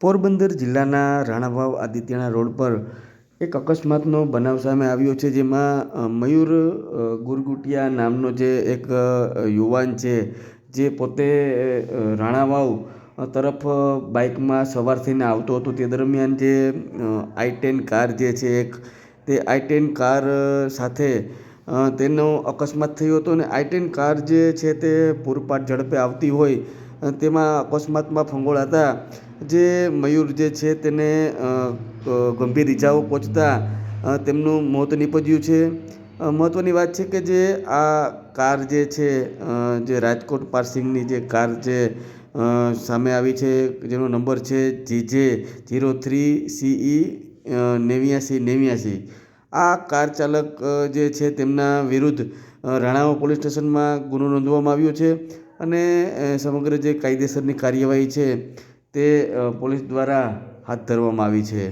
પોરબંદર જિલ્લાના રાણાવાવ આદિત્યના રોડ પર એક અકસ્માતનો બનાવ સામે આવ્યો છે, જેમાં મયુર ગુરગુટિયા નામનો જે એક યુવાન છે, જે પોતે રાણાવાવ તરફ બાઇકમાં સવાર થઈને આવતો હતો. તે દરમિયાન જે આઈ ટેન કાર જે છે એક, તે આઈ ટેન કાર સાથે તેનો અકસ્માત થયો હતો અને આઈ ટેન કાર જે છે તે પૂરપાટ ઝડપે આવતી હોય તેમાં અકસ્માતમાં ફંગોળાતા જે મયુર જે છે તેને ગંભીર ઇજાઓ પહોંચતા તેમનું મોત નીપજ્યું છે. મહત્ત્વની વાત છે કે જે આ કાર જે છે જે રાજકોટ પાર્સિંગની જે કાર જે સામે આવી છે, જેનો નંબર છે જીજે જીરો થ્રી સીઈ નેવ્યાસી નેવ્યાસી. આ કાર ચાલક જે છે તેમના વિરુદ્ધ રાણાઓ પોલીસ સ્ટેશનમાં ગુનો નોંધવામાં આવ્યો છે અને સમગ્ર જે કાયદેસરની કાર્યવાહી છે તે પોલીસ દ્વારા હાથ ધરવામાં આવી છે.